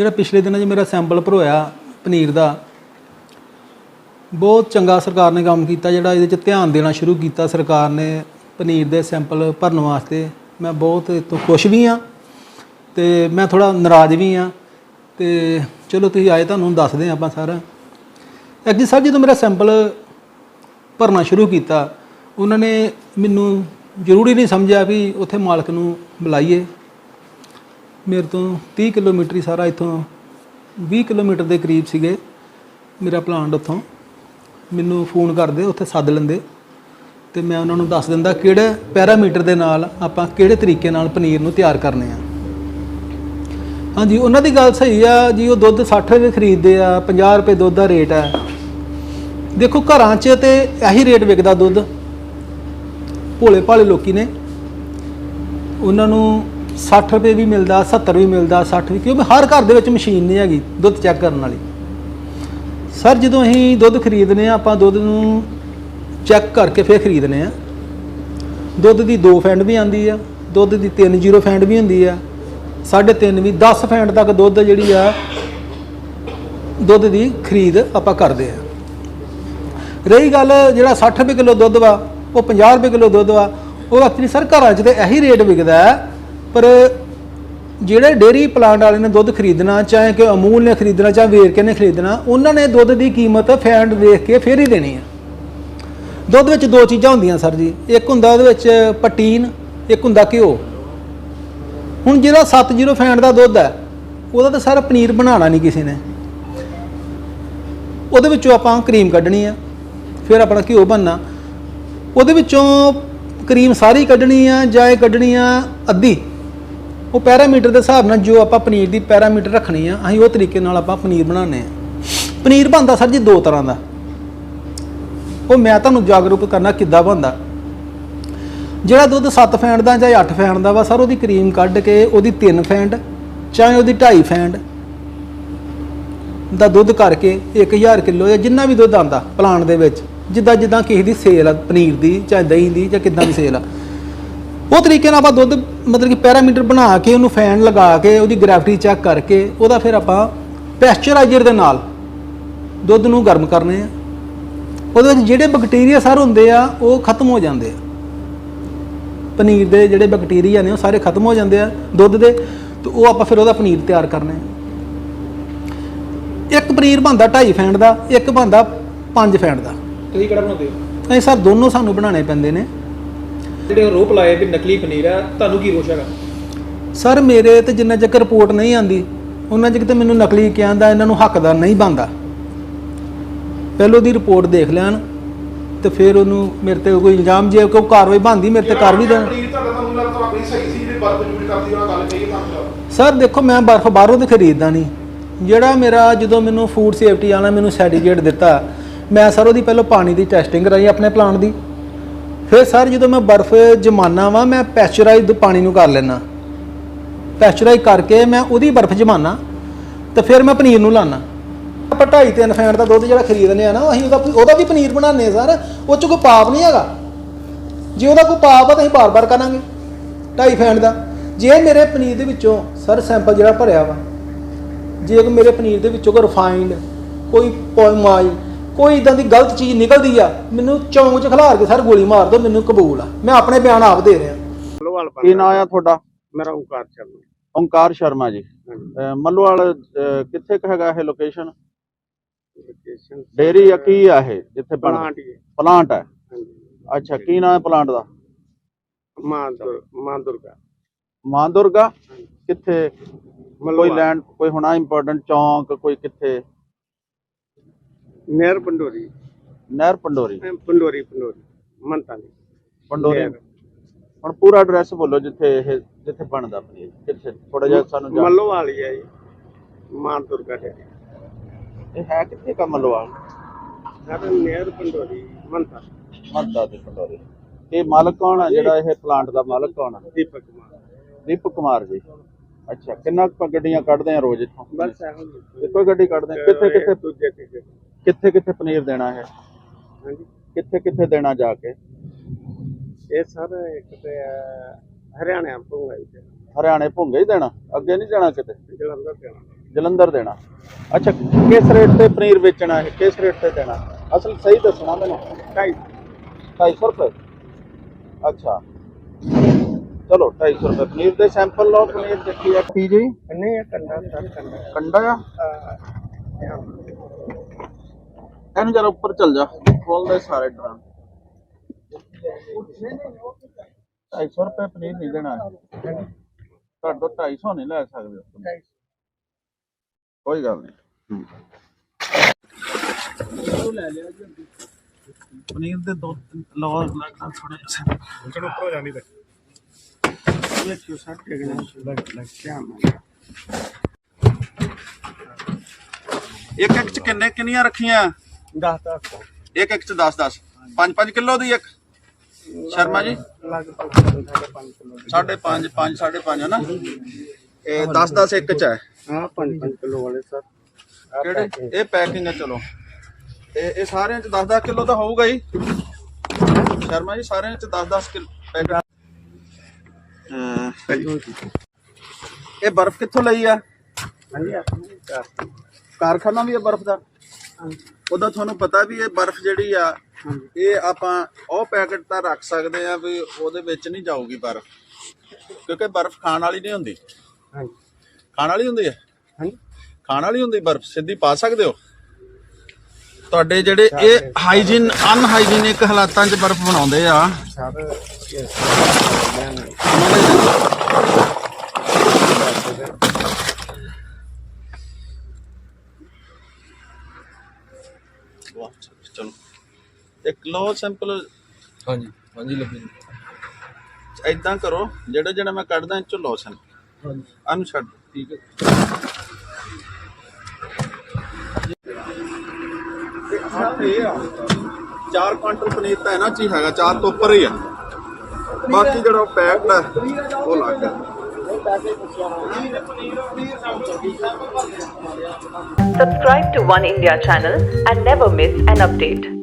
ਜਿਹੜਾ ਪਿਛਲੇ ਦਿਨਾਂ 'ਚ ਮੇਰਾ ਸੈਂਪਲ ਭਰੋਇਆ ਪਨੀਰ ਦਾ, ਬਹੁਤ ਚੰਗਾ ਸਰਕਾਰ ਨੇ ਕੰਮ ਕੀਤਾ ਜਿਹੜਾ ਇਹਦੇ 'ਚ ਧਿਆਨ ਦੇਣਾ ਸ਼ੁਰੂ ਕੀਤਾ ਸਰਕਾਰ ਨੇ ਪਨੀਰ ਦੇ ਸੈਂਪਲ ਭਰਨ ਵਾਸਤੇ। ਮੈਂ ਬਹੁਤ ਇਹ ਖੁਸ਼ ਵੀ ਹਾਂ ਤੇ ਮੈਂ ਥੋੜਾ ਨਾਰਾਜ਼ ਵੀ ਹਾਂ ਤੇ ਚਲੋ ਤੁਸੀਂ ਆਏ ਤੁਹਾਨੂੰ ਦੱਸਦੇ ਹਾਂ ਆਪਾਂ ਸਾਰਾ। ਐਕਚੁਅਲੀ ਸਰ, ਜਦੋਂ ਮੇਰਾ ਸੈਂਪਲ ਭਰਨਾ ਸ਼ੁਰੂ ਕੀਤਾ, ਉਹਨਾਂ ਨੇ ਮੈਨੂੰ ਜ਼ਰੂਰੀ ਨਹੀਂ ਸਮਝਿਆ ਵੀ ਉੱਥੇ ਮਾਲਕ ਨੂੰ ਬੁਲਾਈਏ। ਮੇਰੇ ਤੋਂ 30 ਕਿਲੋਮੀਟਰ ਹੀ ਸਾਰਾ ਇੱਥੋਂ 20 ਕਿਲੋਮੀਟਰ ਦੇ ਕਰੀਬ ਸੀਗੇ ਮੇਰਾ ਪਲਾਂਟ ਉੱਥੋਂ। ਮੈਨੂੰ ਫੋਨ ਕਰਦੇ, ਉੱਥੇ ਸੱਦ ਲੈਂਦੇ ਤੇ ਮੈਂ ਉਹਨਾਂ ਨੂੰ ਦੱਸ ਦਿੰਦਾ ਕਿਹੜੇ ਪੈਰਾਮੀਟਰ ਦੇ ਨਾਲ ਆਪਾਂ ਕਿਹੜੇ ਤਰੀਕੇ ਨਾਲ ਪਨੀਰ ਨੂੰ ਤਿਆਰ ਕਰਨੇ ਆ। ਹਾਂਜੀ, ਉਹਨਾਂ ਦੀ ਗੱਲ ਸਹੀ ਆ ਜੀ, ਉਹ ਦੁੱਧ 60 ਰੁਪਏ ਖਰੀਦਦੇ ਆ 50 ਰੁਪਏ ਦੁੱਧ ਦਾ ਰੇਟ ਹੈ ਦੇਖੋ, ਘਰਾਂ 'ਚ ਤੇ ਇਹੀ ਰੇਟ ਵਿਕਦਾ ਦੁੱਧ। ਭੋਲੇ ਭਾਲੇ ਲੋਕੀ ਨੇ। ਉਹਨਾਂ ਨੂੰ 60 ਰੁਪਏ ਵੀ ਮਿਲਦਾ 70 ਵੀ ਮਿਲਦਾ 60 ਵੀ, ਕਿਉਂਕਿ ਹਰ ਘਰ ਦੇ ਵਿੱਚ ਮਸ਼ੀਨ ਨਹੀਂ ਹੈਗੀ ਦੁੱਧ ਚੈੱਕ ਕਰਨ ਵਾਲੀ। ਸਰ, ਜਦੋਂ ਅਸੀਂ ਦੁੱਧ ਖਰੀਦਨੇ ਆ, ਆਪਾਂ ਦੁੱਧ ਨੂੰ ਚੈੱਕ ਕਰਕੇ ਫਿਰ ਖਰੀਦਨੇ ਆ। ਦੁੱਧ ਦੀ 2 ਫੈਂਡ ਵੀ ਆਂਦੀ ਆ, ਦੁੱਧ ਦੀ 3 ਫੈਂਡ ਵੀ ਹੁੰਦੀ ਆ 3.5 ਵੀ 10 ਫੈਂਡ ਤੱਕ ਦੁੱਧ ਜਿਹੜੀ ਆ, ਦੁੱਧ ਦੀ ਖਰੀਦ ਆਪਾਂ ਕਰਦੇ ਆ। ਰਹੀ ਗੱਲ ਜਿਹੜਾ 60 ਰੁਪਏ ਕਿਲੋ ਦੁੱਧ ਵਾ, ਉਹ 50 ਰੁਪਏ ਕਿਲੋ ਦੁੱਧ ਵਾ, ਉਹ ਐਕਚੁਅਲੀ ਸਰ ਘਰਾਂ 'ਚ ਤੇ ਇਹੀ ਰੇਟ ਵਿਕਦਾ ਹੈ ਪਰ ਜਿਹੜੇ ਡੇਰੀ ਪਲਾਂਟ ਵਾਲੇ ਨੇ ਦੁੱਧ ਖਰੀਦਣਾ, ਚਾਹੇ ਕਿ ਅਮੂਲ ਨੇ ਖਰੀਦਣਾ, ਚਾਹੇ ਵੇਰਕੇ ਨੇ ਖਰੀਦਣਾ, ਉਹਨਾਂ ਨੇ ਦੁੱਧ ਦੀ ਕੀਮਤ ਫੈਂਡ ਦੇਖ ਕੇ ਫੇਰ ਹੀ ਦੇਣੀ ਹੈ ਦੁੱਧ ਵਿੱਚ ਦੋ ਚੀਜ਼ਾਂ ਹੁੰਦੀਆਂ ਸਰ ਜੀ। ਇੱਕ ਹੁੰਦਾ ਉਹਦੇ ਵਿੱਚ ਪਟੀਨ ਇੱਕ ਹੁੰਦਾ ਘਿਓ। ਹੁਣ ਜਿਹੜਾ 70 ਫੈਂਡ ਦਾ ਦੁੱਧ ਹੈ, ਉਹਦਾ ਤਾਂ ਸਾਰਾ ਪਨੀਰ ਬਣਾਉਣਾ ਨਹੀਂ ਕਿਸੇ ਨੇ। ਉਹਦੇ ਵਿੱਚੋਂ ਆਪਾਂ ਕਰੀਮ ਕੱਢਣੀ ਆ, ਫਿਰ ਆਪਣਾ ਘਿਓ ਬਣਨਾ। ਉਹਦੇ ਵਿੱਚੋਂ ਕਰੀਮ ਸਾਰੀ ਕੱਢਣੀ ਆ ਜਾਂ ਇਹ ਕੱਢਣੀ ਆ ਅੱਧੀ? ਉਹ ਪੈਰਾਮੀਟਰ ਦੇ ਹਿਸਾਬ ਨਾਲ ਜੋ ਆਪਾਂ ਪਨੀਰ ਦੀ ਪੈਰਾਮੀਟਰ ਰੱਖਣੀ ਆ, ਅਸੀਂ ਉਹ ਤਰੀਕੇ ਨਾਲ ਆਪਾਂ ਪਨੀਰ ਬਣਾਉਂਦੇ ਆ। ਪਨੀਰ ਬਣਦਾ ਸਰ ਜੀ ਦੋ ਤਰ੍ਹਾਂ ਦਾ। ਉਹ ਮੈਂ ਤੁਹਾਨੂੰ ਜਾਗਰੂਕ ਕਰਨਾ ਕਿੱਦਾਂ ਬਣਦਾ। ਜਿਹੜਾ ਦੁੱਧ 7 ਫੈਂਡ ਦਾ ਜਾਂ 8 ਫੈਂਡ ਦਾ ਵਾ ਸਰ, ਉਹਦੀ ਕਰੀਮ ਕੱਢ ਕੇ ਉਹਦੀ 3 ਫੈਂਡ ਚਾਹੇ ਉਹਦੀ 2.5 ਫੈਂਡ ਦਾ ਦੁੱਧ ਕਰਕੇ 1000 ਕਿਲੋ ਜਾਂ ਜਿੰਨਾ ਵੀ ਦੁੱਧ ਆਂਦਾ ਪਲਾਂਟ ਦੇ ਵਿੱਚ, ਜਿੱਦਾਂ ਜਿੱਦਾਂ ਕਿਸੇ ਦੀ ਸੇਲ ਆ, ਪਨੀਰ ਦੀ ਚਾਹੇ ਦਹੀਂ ਦੀ ਜਾਂ ਕਿੱਦਾਂ ਦੀ ਸੇਲ ਆ। ਉਹ ਤਰੀਕੇ ਨਾਲ ਆਪਾਂ ਦੁੱਧ ਮਤਲਬ ਕਿ ਪੈਰਾਮੀਟਰ ਬਣਾ ਕੇ ਉਹਨੂੰ ਫੈਨ ਲਗਾ ਕੇ ਉਹਦੀ ਗ੍ਰੈਵਿਟੀ ਚੈੱਕ ਕਰਕੇ ਉਹਦਾ ਫਿਰ ਆਪਾਂ ਪੈਸਚਰਾਈਜ਼ਰ ਦੇ ਨਾਲ ਦੁੱਧ ਨੂੰ ਗਰਮ ਕਰਨੇ ਆ। ਉਹਦੇ ਵਿੱਚ ਜਿਹੜੇ ਬੈਕਟੀਰੀਆ ਸਰ ਹੁੰਦੇ ਆ ਉਹ ਖਤਮ ਹੋ ਜਾਂਦੇ ਆ। ਪਨੀਰ ਦੇ ਜਿਹੜੇ ਬੈਕਟੀਰੀਆ ਨੇ ਉਹ ਸਾਰੇ ਖਤਮ ਹੋ ਜਾਂਦੇ ਆ ਦੁੱਧ ਦੇ ਤੇ ਉਹ ਆਪਾਂ ਫਿਰ ਉਹਦਾ ਪਨੀਰ ਤਿਆਰ ਕਰਨੇ ਆ। ਇੱਕ ਪਨੀਰ ਬਣਦਾ 2.5 ਫੈਂਡ ਦਾ ਇੱਕ ਬਣਦਾ 5 ਫੈਂਡ ਦਾ। ਤੁਸੀਂ ਕਿਹੜਾ ਬਣਾਉਂਦੇ ਹੋ? ਇਹ ਸਰ ਦੋਨੋਂ ਸਾਨੂੰ ਬਣਾਉਣੇ ਪੈਂਦੇ ਨੇ। ਜਿਹੜੇ ਰੋਪ ਲਾਏ ਵੀ ਨਕਲੀ ਪਨੀਰ ਆ ਤੁਹਾਨੂੰ ਕੀ ਰੋਸ਼ ਹੈਗਾ? ਸਰ ਮੇਰੇ ਤੇ ਜਿੰਨਾ ਚਿਰ ਰਿਪੋਰਟ ਨਹੀਂ ਆਂਦੀ ਉਹਨਾਂ ਚਿਰ ਤੇ ਮੈਨੂੰ ਨਕਲੀ ਕਹਿੰਦਾ ਇਹਨਾਂ ਨੂੰ ਹੱਕਦਾਰ ਨਹੀਂ ਬਣਦਾ। ਪਹਿਲੋਂ ਦੀ ਰਿਪੋਰਟ ਦੇਖ ਲੈਣ ਤੇ ਫਿਰ ਉਹਨੂੰ ਮੇਰੇ ਤੇ ਕੋਈ ਇਲਜ਼ਾਮ ਜੇ ਕੋਈ ਕਾਰਵਾਈ ਬਣਦੀ ਮੇਰੇ ਤੇ ਕਰ ਵੀ ਦੇਣ। ਪਨੀਰ ਤੁਹਾਡਾ ਤੁਹਾਨੂੰ ਲੱਗਦਾ ਆਪਣੀ ਸਹੀ ਸੀ ਜਿਹੜੀ ਬਰਫ ਜੂੜ ਕਰਦੀ ਉਹਨਾਂ ਗੱਲ ਕਹੀ ਤਾਂ ਸਰ ਦੇਖੋ ਮੈਂ ਬਰਫ਼ ਬਾਹਰੋਂ ਤੇ ਖਰੀਦਦਾ ਨਹੀਂ। ਜਿਹੜਾ ਮੇਰਾ ਜਦੋਂ ਮੈਨੂੰ ਫੂਡ ਸੇਫਟੀ ਵਾਲਾ ਮੈਨੂੰ ਸਰਟੀਫਿਕੇਟ ਦਿੱਤਾ ਮੈਂ ਸਰ ਉਹਦੀ ਪਹਿਲਾਂ ਪਾਣੀ ਦੀ ਟੈਸਟਿੰਗ ਕਰਾਈ ਆਪਣੇ ਪਲਾਂਟ ਦੀ। ਫਿਰ ਸਰ ਜਦੋਂ ਮੈਂ ਬਰਫ਼ ਜਮਾਨਾ ਵਾ, ਮੈਂ ਪੈਸਚਰਾਈਜ਼ਡ ਪਾਣੀ ਨੂੰ ਕਰ ਲੈਣਾ ਪੈਸਚਰਾਈਜ਼ ਕਰਕੇ ਮੈਂ ਉਹਦੀ ਬਰਫ਼ ਜਮਾਨਾ ਤੇ ਫਿਰ ਮੈਂ ਪਨੀਰ ਨੂੰ ਲਾਣਾ ਆਪਾਂ ਢਾਈ ਤਿੰਨ ਫੈਂਟ ਦਾ ਦੁੱਧ ਜਿਹੜਾ ਖਰੀਦਨੇ ਆ ਨਾ, ਅਸੀਂ ਉਹਦਾ ਉਹਦਾ ਵੀ ਪਨੀਰ ਬਣਾਉਂਦੇ ਆ ਸਰ, ਉਹ ਚ ਕੋਈ ਪਾਪ ਨਹੀਂ ਹੈਗਾ। ਜੇ ਉਹਦਾ ਕੋਈ ਪਾਪ ਆ ਤਾਂ ਅਸੀਂ ਬਾਰ-ਬਾਰ ਕਰਾਂਗੇ, ਢਾਈ ਫੈਂਟ ਦਾ। ਜੇ ਮੇਰੇ ਪਨੀਰ ਦੇ ਵਿੱਚੋਂ ਸਰ ਸੈਂਪਲ ਜਿਹੜਾ ਭਰਿਆ ਵਾ, ਜੇ ਮੇਰੇ ਪਨੀਰ ਦੇ ਵਿੱਚੋਂ ਕੋਈ ਰਿਫਾਈਨਡ, ਕੋਈ ਪੋਇਮਾਈ ਕੋਈ ਇਦਾਂ ਦੀ ਗਲਤ ਚੀਜ਼ ਨਿਕਲਦੀ ਆ ਮੈਨੂੰ ਚੌਂਕ 'ਚ ਖਿਲਾਰ ਕੇ ਸਰ ਗੋਲੀ ਮਾਰ ਦਿਓ ਮੈਨੂੰ ਕਬੂਲ ਆ। ਮੈਂ ਆਪਣੇ ਬਿਆਨ ਆਪ ਦੇ ਰਿਹਾ। ਮੱਲੋਵਾਲ ਕੀ ਨਾਂ ਆ ਤੁਹਾਡਾ? ਮੇਰਾ ਓਂਕਾਰ ਸ਼ਰਮਾ। ਓਂਕਾਰ ਸ਼ਰਮਾ ਜੀ। ਅਹ ਮੱਲੋਵਾਲ ਅਹ ਕਿੱਥੇ ਕੁ ਹੈਗਾ ਇਹ ਲੋਕੇਸ਼ਨ ਲੋਕੇਸ਼ਨ ਡੇਰੀ ਆ ਕੀ ਆ ਇਹ? ਜਿੱਥੇ ਪਲਾਂਟ ਹੀ ਹੈ। ਪਲਾਂਟ ਹੈ ਹਾਂਜੀ। ਅੱਛਾ ਕੀ ਨਾਂ ਹੈ ਪਲਾਂਟ ਦਾ? ਮਾਂ ਦੁਰ ਮਾਂ ਦੁਰਗਾ ਮਾਂ ਦੁਰਗਾ ਕਿੱਥੇ? ਕੋਈ ਮੱਲੋਵਾਲ। ਲੈਂਡ ਕੋਈ ਹੋਣਾ ਇੰਪੋਰਟੈਂਟ ਚੌਂਕ ਕੋਈ ਕਿੱਥੇ? ਨਹਿਰ ਪੰਡੋਰੀ। ਨਹਿਰ ਪੰਡੋਰੀ। ਅਹ ਪੰਡੋਰੀ ਪੰਡੋਰੀ ਮੰਤਾ ਦੀ। ਪੰਡੋਰੀ। ਨਹਿਰ। ਹੁਣ ਪੂਰਾ ਐਡਰੈਸ ਬੋਲੋ ਜਿੱਥੇ ਇਹ ਜਿੱਥੇ ਬਣਦਾ ਪਨੀਰ ਕਿੱਥੇ ਥੋੜਾ ਜਿਹਾ ਸਾਨੂੰ ਜਾਣ ਮੱਲੋਵਾਲ ਹੀ ਹੈ ਜੀ ਮਾਂ ਦੁਰਗਾ ਦੇ ਇਹ ਹੈ ਕਿੱਥੇ ਕਾ ਮੱਲੋਵਾਲ? ਸਰ ਨਹਿਰ ਪੰਡੋਰੀ ਮੰਤਾ। ਮੱਦਾ ਦੇ ਪੰਡੋਰੀ। ਇਹ ਮਾਲਕ ਕੌਣ ਆ? ਜਿਹੜਾ ਇਹ ਪਲਾਂਟ ਦਾ ਮਾਲਕ ਕੌਣ ਆ? ਦੀਪਕ ਕੁਮਾਰ। ਦੀਪਕ ਕੁਮਾਰ ਜੀ। ਅੱਛਾ ਕਿੰਨਾ ਕੁ ਗੱਡੀਆਂ ਕੱਢਦੇ ਆ ਰੋਜ਼ ਇੱਥੋਂ? ਬਸ ਇਹੋ। ਇੱਕੋ ਹੀ ਗੱਡੀ ਕੱਢਦੇ ਆ? ਕਿੱਥੇ ਕਿੱਥੇ? ਦੂਜੇ ਤੀਜੇ ਕਿੱਥੇ ਕਿੱਥੇ ਪਨੀਰ ਦੇਣਾ ਹੈ? ਹਾਂਜੀ। ਕਿੱਥੇ ਕਿੱਥੇ ਦੇਣਾ ਜਾ ਕੇ? ਇਹ ਸਰ ਇੱਕ ਤੇ ਹਰਿਆਣਾ ਤੋਂ ਹੈ ਜੀ ਹਰਿਆਣੇ ਭੁੰਗੇ ਹੀ ਦੇਣਾ? ਅੱਗੇ ਨਹੀਂ ਜਾਣਾ ਕਿਤੇ? ਜਲੰਧਰ ਤੇ ਦੇਣਾ। ਅੱਛਾ ਕਿਸ ਰੇਟ ਤੇ ਪਨੀਰ ਵੇਚਣਾ ਹੈ? ਕਿਸ ਰੇਟ ਤੇ ਦੇਣਾ? ਅਸਲ ਸਹੀ ਦੱਸਣਾ ਮੈਨੂੰ। 250 250 ਰੁਪਏ? ਅੱਛਾ। ਚਲੋ 250 ਰੁਪਏ। ਪਨੀਰ ਦੇ ਸੈਂਪਲ ਲਓ ਪਨੀਰ ਦੇਖੀ ਆ। ਕੀ ਜੀ? ਨਹੀਂ ਇਹ ਕੰਡਾ ਸਰ ਕੰਡਾ। ਕੰਡਾ ਆ? ਇਹਨੂੰ ਜਰਾ ਉੱਪਰ ਚੱਲ ਜਾ। ਖੋਲ ਦੇ ਸਾਰੇ ਡਰਾਂ 250 ਰੁਪਏ ਪਨੀਰ ਨਹੀਂ ਦੇਣਾ। ਤੁਹਾਡੇ ਤੋਂ 250 ਨਹੀਂ ਲੈ ਸਕਦੇ ਤੁਸੀਂ। ਕੋਈ ਗੱਲ ਨਹੀਂ। ਪਨੀਰ ਦੇ ਦੋ ਲਓ ਲੱਗਦਾ ਥੋੜੇ ਚਲੋ ਉੱਪਰ ਹੋ ਜਾਂਦੀ ਤੇ ਇਹ ਕਿਉਂ ਲੱਗ ਲੱਗ ਕਿਆ ਇੱਕ ਇੱਕ ਚ ਕਿੰਨੇ ਕਿੰਨੀਆਂ ਰੱਖੀਆਂ? 10 10 ਇੱਕ ਇੱਕ ਚ 10 10 5 5 ਕਿਲੋ ਦੀ ਇੱਕ। ਸ਼ਰਮਾ ਜੀ? ਲਗਭਗ 5.5 ਕਿਲੋ ਸਾਢੇ 5 5 ਸਾਢੇ 5 ਹੈ ਨਾ ਇਹ 10 10 ਇੱਕ ਚ ਹੈ। ਹਾਂ 5 ਕਿਲੋ ਵਾਲੇ ਸਰ। ਕਿਹੜੇ। ਇਹ ਪੈਕਿੰਗ ਹੈ ਚਲੋ। ਇਹ ਇਹ ਸਾਰਿਆਂ ਚ 10 10 ਕਿਲੋ ਤਾਂ ਹੋਊਗਾ ਹੀ। ਸ਼ਰਮਾ ਜੀ ਸਾਰਿਆਂ ਚ 10 10 ਕਿਲੋ ਪੈਕਟ ਇਹ ਬਰਫ਼ ਕਿੱਥੋਂ ਲਈ ਆ? ਹਾਂਜੀ ਕਾਰਖਾਨਾ ਵੀ ਹੈ ਬਰਫ਼ ਦਾ? ਉਹਦਾ ਤੁਹਾਨੂੰ ਪਤਾ ਵੀ ਇਹ ਬਰਫ਼ ਜਿਹੜੀ ਆ ਇਹ ਆਪਾਂ ਉਹ ਪੈਕਟ ਤਾਂ ਰੱਖ ਸਕਦੇ ਆ ਵੀ ਉਹਦੇ ਵਿੱਚ ਨਹੀਂ ਜਾਊਗੀ ਬਰਫ਼ ਕਿਉਂਕਿ ਬਰਫ਼ ਖਾਣ ਵਾਲੀ ਨਹੀਂ ਹੁੰਦੀ। ਹਾਂਜੀ। ਖਾਣ ਵਾਲੀ ਹੁੰਦੀ ਹੈ? ਹਾਂਜੀ। ਖਾਣ ਵਾਲੀ ਹੁੰਦੀ ਬਰਫ਼ ਸਿੱਧੀ ਪਾ ਸਕਦੇ ਹੋ? ਤੁਹਾਡੇ ਜਿਹੜੇ ਇਹ ਹਾਈਜੀਨ ਅਨਹਾਈਜੀਨਿਕ ਹਾਲਾਤਾਂ 'ਚ ਬਰਫ਼ ਬਣਾਉਂਦੇ ਆ। ਸਰ ਇਹ ਉਹਨਾਂ ਦੇ ਵਾਹ, ਚਲੋ ਇੱਕ ਲੋ ਸਿੰਪਲ ਹਾਂਜੀ ਹਾਂਜੀ ਲੱਗੀ ਐਦਾਂ ਕਰੋ ਜਿਹੜਾ ਜਿਹੜਾ ਮੈਂ ਕੱਢਦਾ ਇਹ ਚੋਂ ਲੋਸ਼ਨ ਹਾਂਜੀ। ਅਨ ਛੱਡ ਠੀਕ ਹੈ। ਚਾਰ ਕੁਆਂਟਲ ਪਨੀਰ ਤਾਂ ਇਹਨਾਂ ਚ ਹੀ ਹੈਗਾ ਚਾਰ ਤੋਂ ਉੱਪਰ ਹੀ ਆ। ਬਾਕੀ ਜਿਹੜਾ ਪੈਕਡ ਹੈ ਉਹ ਲੱਗ ਗਿਆ Subscribe to One India channel and never miss an update.